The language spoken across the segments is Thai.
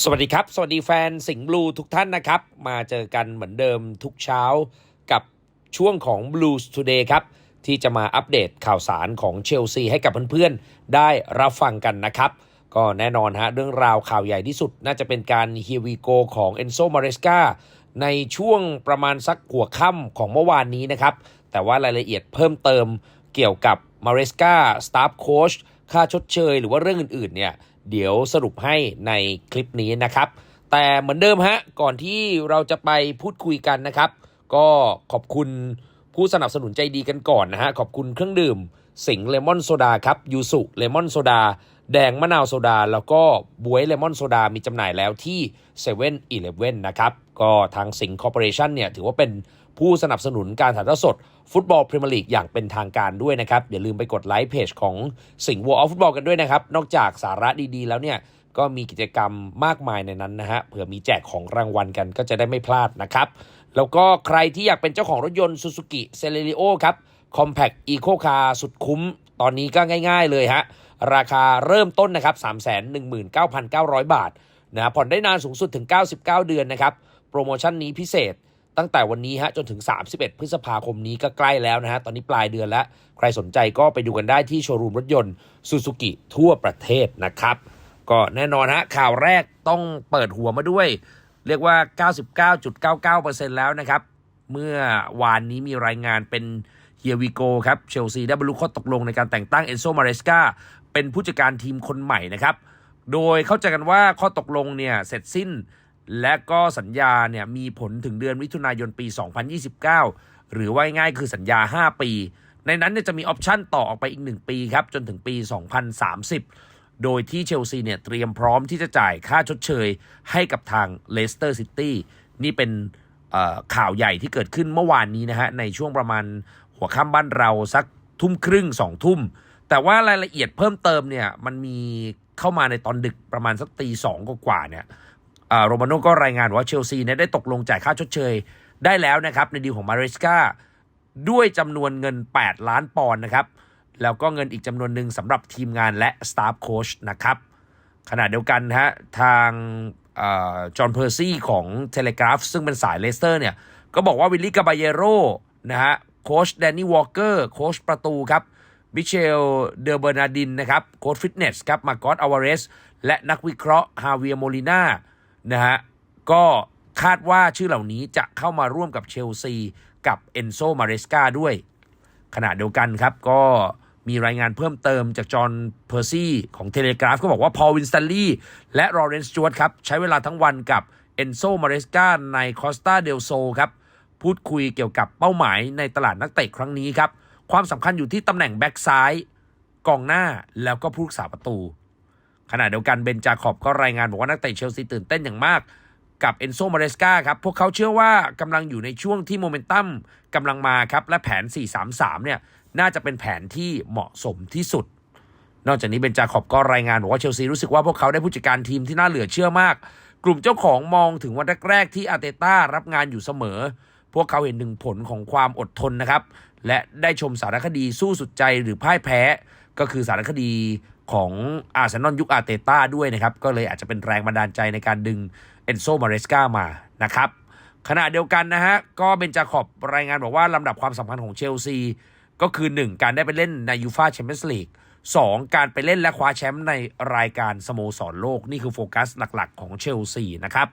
สวัสดีครับ สวัสดีแฟนสิงห์บลูทุกท่านนะครับ มาเจอกันเหมือนเดิมทุกเช้ากับช่วงของ Blues Today ครับ ที่จะมาอัปเดตข่าวสารของเชลซีให้กับเพื่อนๆ ได้รับฟังกันนะครับ ก็แน่นอนฮะเรื่องราวข่าวใหญ่ที่สุดน่าจะเป็นการเฮียวีโกของเอนโซมาเรสกาในช่วงประมาณสักหัวค่ำของเมื่อวานนี้นะครับ แต่ว่ารายละเอียดเพิ่มเติมเกี่ยวกับมาเรสกาสตาฟโค้ช ค่าชดเชย หรือว่าเรื่องอื่นๆเนี่ยเดี๋ยวสรุปให้ในคลิปนี้นะครับ แต่เหมือนเดิมฮะก่อนที่เราจะไปพูดคุยกันนะครับ ก็ขอบคุณผู้สนับสนุนใจดีกันก่อนนะฮะขอบคุณเครื่องดื่ม สิงเลมอนโซดาครับยูสุเลมอนโซดาแดงมะนาวโซดา แล้วก็บวยเลมอนโซดามีจำหน่ายแล้วที่7 e เ e ่ e อนะครับ ก็ทางสิงห์คอร์ปอเรชันเนี่ยถือว่าเป็น ผู้สนับสนุนการถ่ายทอดสด ฟุตบอลพรีเมียร์ลีกอย่างเป็นทางการด้วยนะครับ อย่าลืมไปกดไลค์เพจของสิงห์วัวออฟฟุตบอลกันด้วยนะครับ นอกจากสาระดีๆ แล้วเนี่ยก็มีกิจกรรมมากมายในนั้นนะฮะเผื่อมีแจกของรางวัลกันก็จะได้ไม่พลาดนะครับ แล้วก็ใครที่อยากเป็นเจ้าของรถยนต์ Suzuki c e l e r i o ครับ Compact Eco Car สุดคุ้ม ตอนนี้ก็ง่ายๆเลยฮะ ราคาเริ่มต้นนะครับ 319,900 บาทนะผ่อนได้นานสูงสุดถึง 99 เดือนนะครับ โปรโมชั่นนี้พิเศษ ตั้งแต่วันนี้ฮะจนถึง 31 พฤษภาคมนี้ก็ใกล้แล้วนะฮะ ตอนนี้ปลายเดือนแล้ว ใครสนใจก็ไปดูกันได้ที่โชว์รูมรถยนต์ Suzuki ทั่วประเทศนะครับ ก็แน่นอนฮะข่าวแรกต้องเปิดหัวมาด้วย เรียกว่า 99.99%แล้วนะครับ เมื่อวานนี้มีรายงานเป็นเฮียวิโกครับเชลซีได้บรรลุข้อตกลงในการแต่งตั้งเอนโซมาเรสกาเป็นผู้จัดการทีมคนใหม่นะครับ โดยเข้าใจกันว่าข้อตกลงเนี่ยเสร็จสิ้น และก็สัญญาเนี่ยมีผลถึงเดือนมิถุนายนปี 2029 หรือว่าง่ายคือสัญญา 5 ปี ในนั้นเนี่ยจะมีออปชั่นต่อออกไปอีก 1 ปีครับ จนถึงปี 2030 โดยที่เชลซีเนี่ยเตรียมพร้อมที่จะจ่ายค่าชดเชยให้กับทางเลสเตอร์ซิตี้นี่เป็นข่าวใหญ่ที่เกิดขึ้นเมื่อวานนี้นะฮะ ในช่วงประมาณหัวค่ำบ้านเราสักทุ่มครึ่งสองทุ่ม แต่ว่ารายละเอียดเพิ่มเติมเนี่ยมันมีเข้ามาในตอนดึกประมาณสักตีสองกว่าเนี่ย โรมาโน่ก็รายงานว่าเชลซีเนี่ยได้ตกลงจ่ายค่าชดเชย ได้แล้วนะครับในดีลของมาเรสกาด้วยจำนวนเงิน 8 ล้านปอนด์นะครับ แล้วก็เงินอีกจำนวนหนึ่งสำหรับทีมงานและสตาฟโค้ชนะครับขณะเดียวกันนะฮะทางจอห์นเพอร์ซี่ของเทเลกราฟซึ่งเป็นสายเลสเตอร์เนี่ย ก็บอกว่าวิลลี่กาบาเยโรนะฮะโค้ชแดนนี่วอลเกอร์โค้ชประตูครับมิเชลเดอเบอร์นาดินนะครับโค้ชฟิตเนสครับมาโกอสอาวาเรสและนักวิเคราะห์ฮาเวียโมลิน่า นะฮะก็คาดว่าชื่อเหล่านี้จะเข้ามาร่วมกับเชลซีกับเอนโซมาเรสกาด้วย ขณะเดียวกันครับก็มีรายงานเพิ่มเติมจากจอห์นเพอร์ซี่ของเทเลกราฟก็บอกว่าพอลวินสตันลีย์และรอเรนส์จวตครับ ใช้เวลาทั้งวันกับเอนโซมาเรสกาในคอสตาเดลโซครับ พูดคุยเกี่ยวกับเป้าหมายในตลาดนักเตะครั้งนี้ครับ ความสำคัญอยู่ที่ตำแหน่งแบ็กซ้ายกองหน้าแล้วก็ผู้รักษาประตู ขณะเดียวกันเบนจาขอบก็รายงานบอกว่านักเตะเชลซีตื่นเต้นอย่างมากกับเอนโซมาเรสกาครับ พวกเขาเชื่อว่ากำลังอยู่ในช่วงที่โมเมนตัมกำลังมาครับ และแผน 4-3-3 เนี่ย น่าจะเป็นแผนที่เหมาะสมที่สุด นอกจากนี้เบนจาขอบก็รายงานบอกว่าเชลซีรู้สึกว่าพวกเขาได้ผู้จัดการทีมที่น่าเหลือเชื่อมาก กลุ่มเจ้าของมองถึงวันแรกๆที่อาเตต้ารับงานอยู่เสมอ พวกเขาเห็นถึงผลของความอดทนนะครับ และได้ชมสารคดีสู้สุดใจหรือพ่ายแพ้ ก็คือสารคดี ของอาร์เซนอลยุคอาร์เตต้าด้วยนะครับ ก็เลยอาจจะเป็นแรงบันดาลใจในการดึงเอนโซมาเรสกามานะครับขณะเดียวกันนะฮะ ก็เบนจาขอบรายงานบอกว่าลำดับความสำคัญของเชลซี ก็คือ 1 การได้ไปเล่นในยูฟาแชมเปี้ยนส์ลีก2การไปเล่นและคว้าแชมป์ในรายการสโมสรโลก นี่คือโฟกัสหลักๆ ของเชลซีนะครับ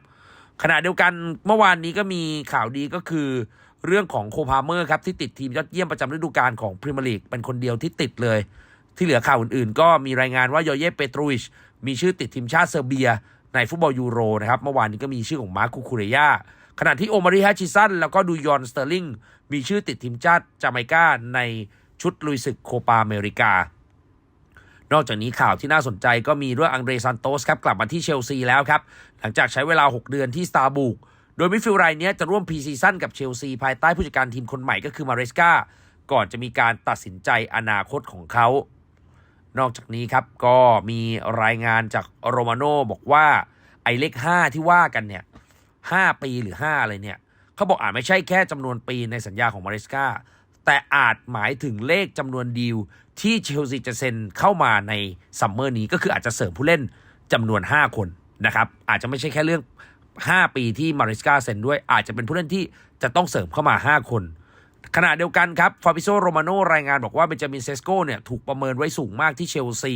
ขณะเดียวกันเมื่อวานนี้ก็มีข่าวดีก็คือ เรื่องของโคพาเมอร์ครับที่ติดทีมยอดเยี่ยมประจำฤดูกาลของพรีเมียร์ลีกเป็นคนเดียวที่ติดเลย ที่เหลือข่าวอื่นๆ ก็มีรายงานว่าโยเย่เปโตรวิชมีชื่อติดทีมชาติเซอร์เบีย ในฟุตบอลยูโรนะครับเมื่อวานนี้ก็มีชื่อของมาร์คคูคูเรยาขณะที่โอมาริฮัชิสันแล้วก็ดูยอนสเตอร์ลิงมีชื่อติดทีมชาติจาเมกาในชุดลุยศึกโคปาอเมริกา นอกจากนี้ข่าวที่น่าสนใจก็มีเรื่องอังเดรซันโตสครับกลับมาที่เชลซีแล้วครับ หลังจากใช้เวลา 6 เดือนที่สตาร์บุกโดยมิฟิลรายนี้จะร่วมพรีซีซั่นกับเชลซีภายใต้ผู้จัดการทีมคนใหม่ก็คือมาเรสกาก่อนจะมีการตัดสินใจอนาคตของเขา นอกจากนี้ครับก็มีรายงานจากโรมาโน่บอกว่าไอ้เลข 5 ที่ว่ากันเนี่ย5ปีหรือ 5 อะไรเนี่ยเขาบอกอาจไม่ใช่แค่จำนวนปีในสัญญาของมาเรสกาแต่อาจหมายถึงเลขจำนวนดีลที่เชลซีจะเซ็นเข้ามาในซัมเมอร์นี้ก็คืออาจจะเสริมผู้เล่นจำนวน 5 คนนะครับ อาจจะไม่ใช่แค่เรื่อง 5 ปีที่มาริสกาเซ็นด้วยอาจจะเป็นผู้เล่นที่จะต้องเสริมเข้ามา 5 คน ขณะเดียวกันครับฟาบิโซโรมาโนรายงานบอกว่าเบนจามินเซสโกเนี่ยถูกประเมินไว้สูงมากที่เชลซี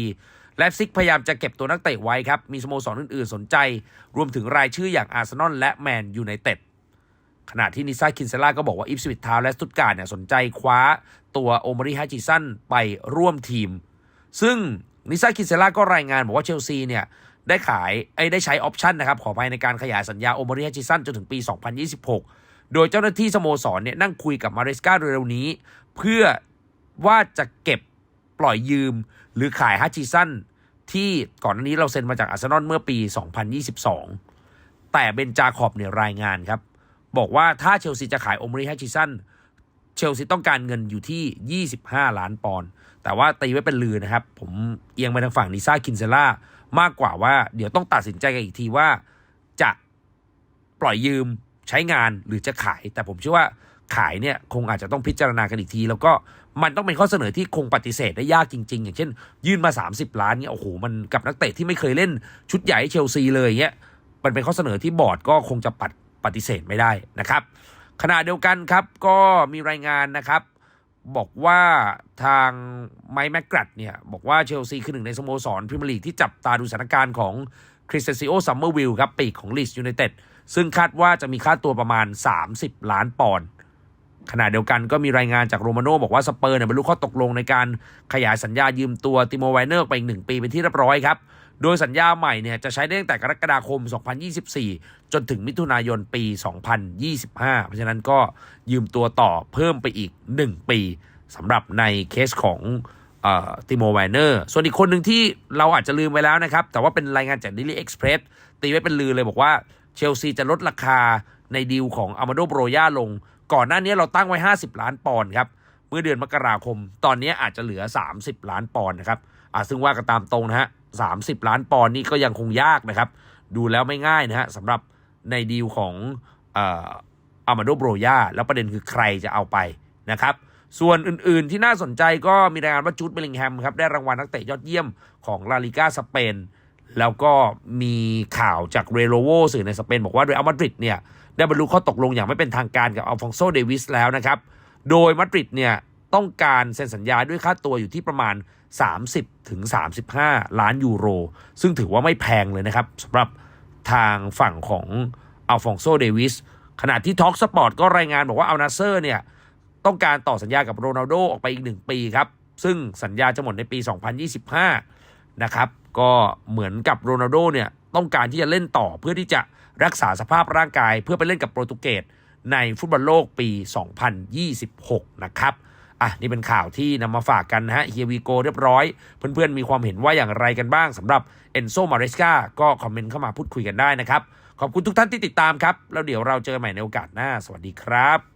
และซิกพยายามจะเก็บตัวนักเตะไว้ครับ มีสโมสรอื่นๆ สนใจ รวมถึงรายชื่ออย่างอาร์เซนอลและแมนยูไนเต็ดขณะที่นิซ่าคินเซล่าก็บอกว่าอิฟสวิตทาวและสตุตการ์เนี่ยสนใจคว้าตัวโอมาริฮาจิสันไปร่วมทีม ซึ่งนิซ่าคินเซล่าก็รายงานบอกว่าเชลซีเนี่ยได้ขายไอ้ได้ใช้ออปชันนะครับขอไปในการขยายสัญญาโอมาริฮาจิสันจนถึงปี 2026 โดยเจ้าหน้าที่สโมสรเนี่ยนั่งคุยกับมาเรสกาเร็วๆนี้ เพื่อว่าจะเก็บปล่อยยืมหรือขายฮัจิสันที่ก่อนหน้านี้เราเซ็นมาจากอาร์เซนอลเมื่อปี 2022 แต่เบนจาขอบเนี่ยรายงานครับ บอกว่าถ้าเชลซีจะขายโอมริฮัจิสันเชลซีต้องการเงินอยู่ที่ 25 ล้านปอนด์แต่ว่าตีไว้เป็นลือนะครับ ผมเอียงไปทางฝั่งนิซ่าคินเซล่ามากกว่าว่าเดี๋ยวต้องตัดสินใจกันอีกทีว่าจะปล่อยยืม ใช้งานหรือจะขาย แต่ผมเชื่อว่าขายเนี่ยคงอาจจะต้องพิจารณากันอีกที แล้วก็มันต้องเป็นข้อเสนอที่คงปฏิเสธได้ยากจริง ๆ อย่างเช่น ยื่นมา 30 ล้านเนี่ยโอ้โหมันกับนักเตะที่ไม่เคยเล่นชุดใหญ่เชลซีเลยเนี่ยมันเป็นข้อเสนอที่บอร์ดก็คงจะปัดปฏิเสธไม่ได้นะครับขณะเดียวกันครับก็มีรายงานนะครับ บอกว่าทางไมค์แมกกรัดเนี่ยบอกว่าเชลซีคือหนึ่งในสโมสรพรีเมียร์ลีกที่จับตาดูสถานการณ์ของ คริสเตซิโอซัมเมอร์วิลครับปีกของลีสยูไนเต็ดซึ่งคาดว่าจะมีค่าตัวประมาณ 30 ล้านปอนด์ขณะเดียวกันก็มีรายงานจากโรมาโน่บอกว่าสเปอร์เนี่ยบรรลุข้อตกลงในการขยายสัญญายืมตัวติโมไวเนอร์ไปอีกหนึ่งปีเป็นที่เรียบร้อยครับ โดยสัญญาใหม่เนี่ยจะใช้ได้ตั้งแต่กรกฎาคม 2024 จนถึงมิถุนายนปี 2025 เพราะฉะนั้นก็ยืมตัวต่อเพิ่มไปอีก 1 ปีสำหรับในเคสของ ติโมไวเนอร์ ส่วนอีกคนหนึ่งที่เราอาจจะลืมไปแล้วนะครับ แต่ว่าเป็นรายงานจาก Daily Express ตีไว้เป็นลือเลยบอกว่าเชลซีจะลดราคาในดีลของอามาโดโบรยาลง ก่อนหน้านี้เราตั้งไว้ 50 ล้านปอนด์ครับ เมื่อเดือนมกราคม ตอนนี้อาจจะเหลือ 30 ล้านปอนด์นะครับอ่าซึ่งว่ากันตามตรงนะฮะ30ล้านปอนด์นี่ก็ยังคงยากนะครับ ดูแล้วไม่ง่ายนะฮะสำหรับในดีลของอามาโดโบรยาแล้วประเด็นคือใครจะเอาไปนะครับ ส่วนอื่นๆที่น่าสนใจก็มีรายงานว่าจูดเบลลิงแฮมครับได้รางวัลนักเตะยอดเยี่ยมของลาลิกาสเปนแล้วก็มีข่าวจากเรโลโวสื่อในสเปนบอกว่าเรอัลมาดริดเนี่ยได้บรรลุข้อตกลงอย่างไม่เป็นทางการกับอัลฟองโซเดวิสแล้วนะครับ โดยมาดริดเนี่ยต้องการเซ็นสัญญาด้วยค่าตัวอยู่ที่ประมาณ 30ถึง35 ล้านยูโร ซึ่งถือว่าไม่แพงเลยนะครับสำหรับทางฝั่งของอัลฟองโซเดวิสขณะที่ท็อกสปอร์ตก็รายงานบอกว่าอัลนาเซอร์เนี่ย ต้องการต่อสัญญากับโรนัลโดออกไปอีกหนึ่งปีครับ ซึ่งสัญญาจะหมดในปี 2025 นะครับ ก็เหมือนกับโรนัลโดเนี่ยต้องการที่จะเล่นต่อเพื่อที่จะรักษาสภาพร่างกาย เพื่อไปเล่นกับโปรตุเกสในฟุตบอลโลกปี 2026 นะครับอะนี่เป็นข่าวที่นำมาฝากกันนะฮะเฮียวีโกเรียบร้อย เพื่อนๆ มีความเห็นว่าอย่างไรกันบ้างสำหรับเอนโซมาเรสกาก็คอมเมนต์เข้ามาพูดคุยกันได้นะครับ ขอบคุณทุกท่านที่ติดตามครับ แล้วเดี๋ยวเราเจอกันใหม่ในโอกาสหน้า สวัสดีครับ